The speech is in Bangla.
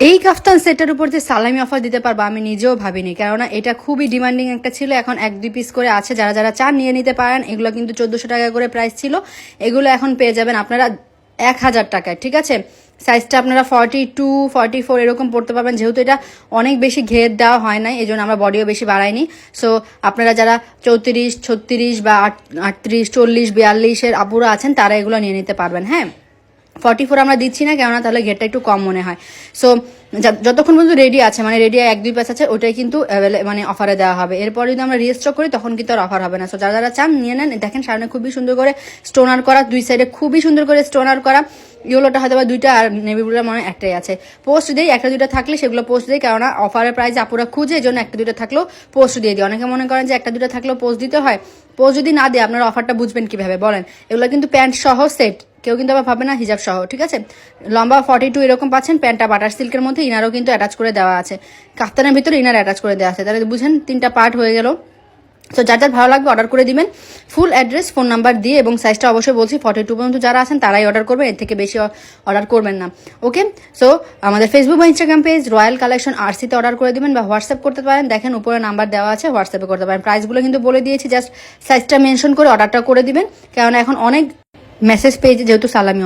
এই কাফতান সেটের উপর যে সালামি অফার দিতে পারব, আমি নিজেও ভাবিনি। কেননা এটা খুবই ডিমান্ডিং একটা ছিল। এখন এক, দুই পিস করে আছে। যারা যারা চান নিয়ে নিতে পারেন, এগুলো কিন্তু চোদ্দোশো টাকা করে প্রাইস ছিল। এগুলো এখন পেয়ে যাবেন আপনারা এক হাজার টাকায়, ঠিক আছে? সাইজটা আপনারা ফর্টি টু ফর্টি ফোর এরকম পড়তে পারবেন। যেহেতু এটা অনেক বেশি ঘের দেওয়া হয় নাই এই জন্য আমরা বডিও বেশি বাড়াইনি। সো আপনারা যারা চৌত্রিশ, ছত্রিশ বা আট- আটত্রিশ, চল্লিশ, বিয়াল্লিশের আপুরা আছেন, তারা এগুলো নিয়ে নিতে পারবেন হ্যাঁ? ফর্টি ফোর আমরা দিচ্ছি না, কেননা তাহলে ঘেরটা একটু কম মনে হয়। সো যতক্ষণ পর্যন্ত রেডি আছে মানে রেডি এক দুই প্যাচ আছে, ওটাই কিন্তু মানে অফারে দেওয়া হবে। এরপর যদি আমরা রিস্টক করি, তখন কিন্তু আর অফার হবে না। সো যারা যারা চান, নিয়ে নেন। দেখেন, সামনে খুবই সুন্দর করে স্টোনার করা, দুই সাইডে খুবই সুন্দর করে স্টোনার করা। ইয়েলোটা হয়তো বা দুইটা আর নেভি ব্লুটা মনে একটাই আছে। পোস্ট দিই, একটা দুইটা থাকলে সেগুলো পোস্ট দিই, কেননা অফারের প্রাইস আপুরা খুঁজে এই জন্য একটা দুইটা থাকলেও পোস্ট দিয়ে দিই অনেকে মনে করেন যে একটা দুইটা থাকলেও পোস্ট দিতে হয়। পোস্ট যদি না দেয়, আপনারা অফারটা বুঝবেন কীভাবে? বলেন, এগুলো কিন্তু প্যান্ট সহ সেট কেউ কিন্তু আবার ভাবে না, হিজাব সহ, ঠিক আছে? লম্বা ফর্টি টু এরকম পাচ্ছেন প্যান্টটা বাটার সিল্কের মধ্যে, ইনারও কিন্তু অ্যাটাচ করে দেওয়া আছে। কাফতানের ভিতরে ইনার অ্যাটাচ করে দেওয়া আছে। তাহলে বুঝেন, তিনটা পার্ট হয়ে গেল। তো যার যার ভালো লাগবে অর্ডার করে দিবেন। ফুল অ্যাড্রেস ফোন নাম্বার দিয়ে এবং সাইজটা অবশ্যই বলছি ফর্টি টু পর্যন্ত যারা আছেন তারাই অর্ডার করবেন, এর থেকে বেশি অর্ডার করবেন না। ওকে সো আমাদের ফেসবুক বা ইনস্টাগ্রাম পেজ রয়্যাল কালেকশন আরসিতে অর্ডার করে দিবেন বা হোয়াটসঅ্যাপ করতে পারেন। দেখেন, উপরে নাম্বার দেওয়া আছে হোয়াটসঅ্যাপে করতে পারেন। প্রাইসগুলো কিন্তু বলে দিয়েছি জাস্ট সাইজটা মেনশন করে অর্ডারটা করে দিবেন। কারণ এখন অনেক মেসেজ পেয়েছে যেহেতু সালামি